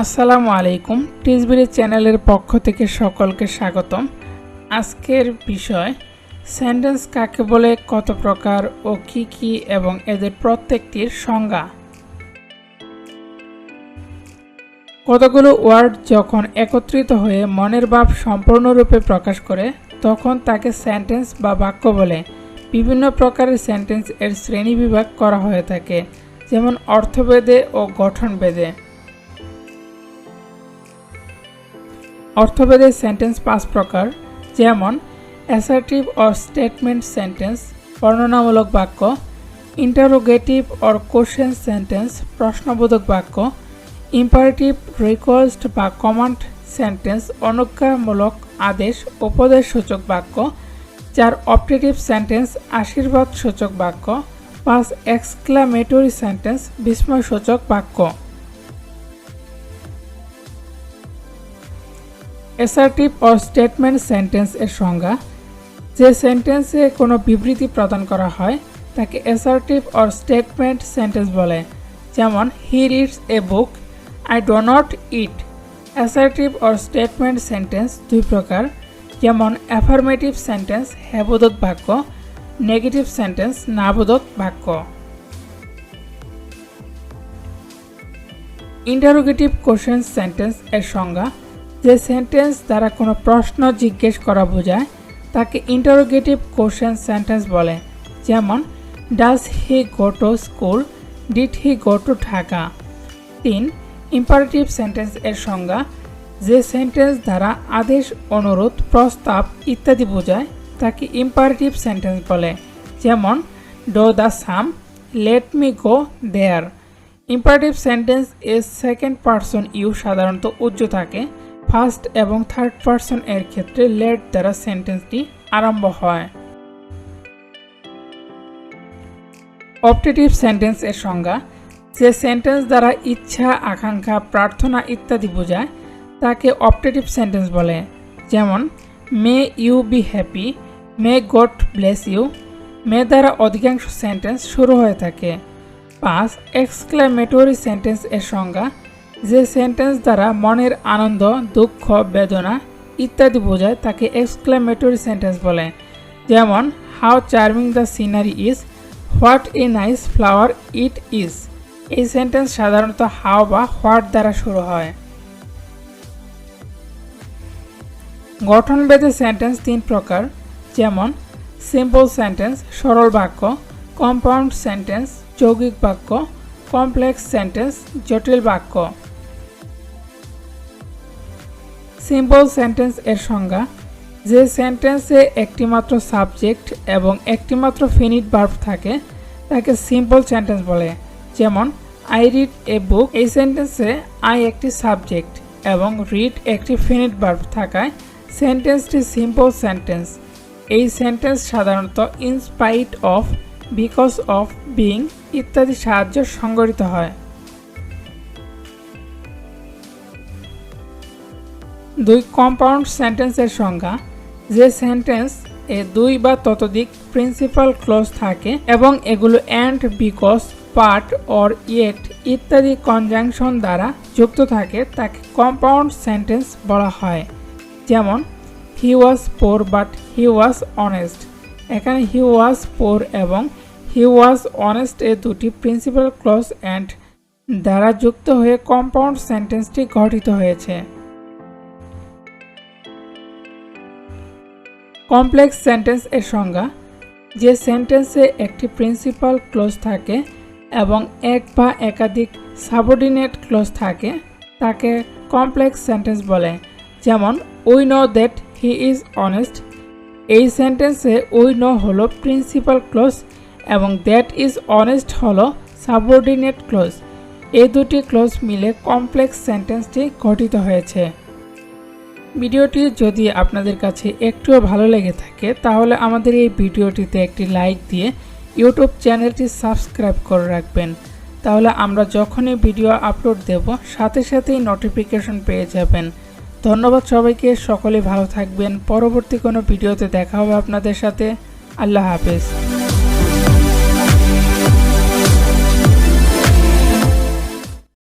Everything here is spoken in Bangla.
আসসালামু আলাইকুম। টিসবিরি চ্যানেলের পক্ষ থেকে সকলকে স্বাগতম। আজকের বিষয়, সেন্টেন্স কাকে বলে, কত প্রকার ও কি কি এবং এদের প্রত্যেকটির সংজ্ঞা। কতগুলো ওয়ার্ড যখন একত্রিত হয়ে মনের ভাব সম্পূর্ণরূপে প্রকাশ করে, তখন তাকে সেন্টেন্স বা বাক্য বলে। বিভিন্ন প্রকারের সেন্টেন্স এর শ্রেণীবিভাগ করা হয়ে থাকে, যেমন অর্থভেদে ও গঠনভেদে। অর্থভেদে সেন্টেন্স পাঁচ প্রকার, যেমন অ্যাসার্টিভ অর স্টেটমেন্ট সেন্টেন্স বর্ণনামূলক বাক্য ইন্টারোগেটিভ অর কোশ্চেন সেন্টেন্স প্রশ্নবোধক বাক্য ইম্পারেটিভ রিকোয়েস্ট বা কমান্ড সেন্টেন্স অনুজ্ঞামূলক আদেশ উপদেশসূচক বাক্য চার অপটেটিভ সেন্টেন্স আশীর্বাদ সূচক বাক্য পাঁচ এক্সক্লামেটরি সেন্টেন্স বিস্ময়সূচক বাক্য। অ্যাসার্টিভ অর স্টেটমেন্ট সেন্টেন্স এর সংজ্ঞা। যে সেন্টেন্সে কোনো বিবৃতি প্রদান করা হয়, তাকে অ্যাসার্টিভ অর স্টেটমেন্ট সেন্টেন্স বলে। যেমন he reads a book I do not eat assertive or statement sentence দুই প্রকার। যেমন অ্যাফার্মেটিভ সেন্টেন্স হ্যাবোধক বাক্য। নেগেটিভ সেন্টেন্স নাবোধক বাক্য। ইন্টারোগেটিভ কোশ্চেন সেন্টেন্স এর সংজ্ঞা। যে সেন্টেন্স দ্বারা কোনো প্রশ্ন জিজ্ঞেস করা বোঝায়, তাকে ইন্টারোগেটিভ কোশ্চেন সেন্টেন্স বলে। যেমন does he go to school did he go to Dhaka তিন ইম্পারেটিভ সেন্টেন্স এর সংজ্ঞা, যে সেন্টেন্স দ্বারা আদেশ, অনুরোধ, প্রস্তাব ইত্যাদি বোঝায়, তাকে ইম্পারেটিভ সেন্টেন্স বলে। যেমন do the sum let me go there imperative sentence এর সেকেন্ড পারসন ইউ সাধারণত উজ্জ থাকে। ফার্স্ট এবং থার্ড পারসন এর ক্ষেত্রে লেট দ্বারা সেন্টেন্সটি আরম্ভ হয়। অপটেটিভ সেন্টেন্স এর সংজ্ঞা, যে সেন্টেন্স দ্বারা ইচ্ছা, আকাঙ্ক্ষা, প্রার্থনা ইত্যাদি বোঝায়, তাকে অপটেটিভ সেন্টেন্স বলে। যেমন may you be happy may God bless you may দ্বারা অধিকাংশ সেন্টেন্স শুরু হয়ে থাকে। পাঁচ এক্সক্লামেটরি সেন্টেন্স এর সংজ্ঞা যে সেন্টেন্স দ্বারা মনের আনন্দ, দুঃখ, বেদনা ইত্যাদি বোঝায়, তাকে এক্সক্লামেটরি সেন্টেন্স বলে। যেমন how charming the scenery is what a nice flower it is এই সেন্টেন্স সাধারণত হাও বা হোয়াট দ্বারা শুরু হয়। গঠনভেদে সেন্টেন্স তিন প্রকার, যেমন সিম্পল সেন্টেন্স সরল বাক্য কম্পাউন্ড সেন্টেন্স যৌগিক বাক্য কমপ্লেক্স সেন্টেন্স জটিল বাক্য। সিম্পল সেন্টেন্স এর সংজ্ঞা, যে সেন্টেন্সে একটিমাত্র সাবজেক্ট এবং একটিমাত্র ফিনিট ভার্ব থাকে, তাকে সিম্পল সেন্টেন্স বলে। যেমন আই রিড এ বুক এই সেন্টেন্সে আই একটি সাবজেক্ট এবং রিড একটি ফিনিট ভার্ব থাকায় সেন্টেন্সটি সিম্পল সেন্টেন্স এই সেন্টেন্স সাধারণত in spite of because of being ইত্যাদি সাহায্য সংগঠিত হয়। দুই কম্পাউন্ড সেন্টেন্সের সংজ্ঞা। যে সেন্টেন্স এ দুই বা ততোধিক প্রিন্সিপাল ক্লোজ থাকে এবং এগুলো and because part or yet ইত্যাদি কনজাংশন দ্বারা যুক্ত থাকে, তাকে কম্পাউন্ড সেন্টেন্স বলা হয়। যেমন he was poor but he was honest এখানে হি ওয়াজ পোর এবং হি ওয়াজ অনেস্ট এ দুটি প্রিন্সিপাল ক্লোজ অ্যান্ড দ্বারা যুক্ত হয়ে কম্পাউন্ড সেন্টেন্সটি গঠিত হয়েছে। কমপ্লেক্স সেন্টেন্স এর সংজ্ঞা, যে সেন্টেন্সে একটি প্রিন্সিপাল ক্লোজ থাকে এবং এক বা একাধিক সাবঅর্ডিনেট ক্লোজ থাকে, তাকে কমপ্লেক্স সেন্টেন্স বলে। যেমন we know that he is honest এই সেন্টেন্সে উই নো হলো প্রিন্সিপাল ক্লোজ এবং দ্যাট ইজ অনেস্ট হলো সাবঅর্ডিনেট ক্লোজ। এই দুটি ক্লোজ মিলে কমপ্লেক্স সেন্টেন্সটি গঠিত হয়েছে। ভিডিওটি যদি আপনাদের কাছে একটুও ভালো লেগে থাকে, তাহলে আমাদের এই ভিডিওটিতে একটি লাইক দিয়ে ইউটিউব চ্যানেলটি সাবস্ক্রাইব করে রাখবেন। তাহলে আমরা যখনই ভিডিও আপলোড দেব, সাথে সাথেই নোটিফিকেশন পেয়ে যাবেন। ধন্যবাদ সবাইকে, সকলে ভালো থাকবেন। পরবর্তী কোনো ভিডিওতে দেখা হবে আপনাদের সাথে। আল্লাহ হাফেজ।